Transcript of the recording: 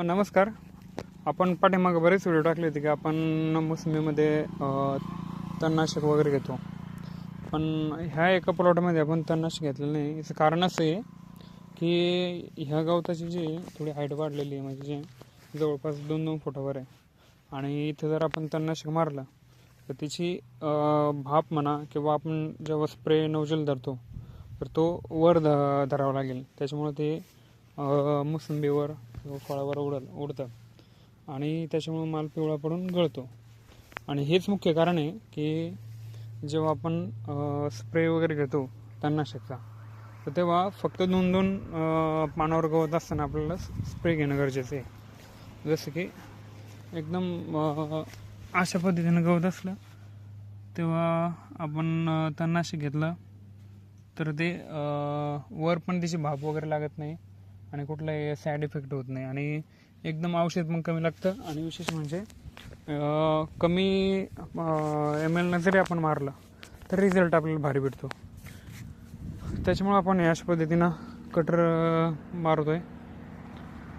नमस्कार. आपण पाठीमागे बरेच व्हिडिओ टाकले होते की आपण मोसमीमध्ये तणनाशक वगैरे घेतो. पण ह्या एका प्लॉटमध्ये आपण तणनाशक घेतलेलं नाही. याचं कारण असं आहे की ह्या गवताची जी थोडी हाईट वाढलेली आहे म्हणजे जे जवळपास दोन दोन फुटावर आहे. आणि इथं जर आपण तणनाशक मारलं तर तिची भाप म्हणा किंवा आपण जेव्हा स्प्रे नवजल धरतो तर तो वर ध धरावा लागेल. त्याच्यामुळे ते मोसंबीवर किंवा फळावर उडल उडतं. आणि त्याच्यामुळे माल पिवळा पडून गळतो. आणि हेच मुख्य कारण आहे की जेव्हा आपण स्प्रे वगैरे घेतो तणनाशकचा तर तेव्हा फक्त दोन दोन पानावर गवत असताना आपल्याला स्प्रे घेणं गरजेचं आहे. जसं की एकदम अशा पद्धतीनं गवत असलं तेव्हा आपण तणनाशक घेतलं तर ते वर पण त्याची भाप वगैरे लागत नाही. आणि कुठलाही सॅड इफेक्ट होत नाही. आणि एकदम औषध पण कमी लागतं. आणि विशेष म्हणजे कमी एम एलनं जरी आपण मारलं तर रिझल्ट आपल्याला भारी भेटतो. त्याच्यामुळे आपण हे अशा पद्धतीनं कटर मारतोय.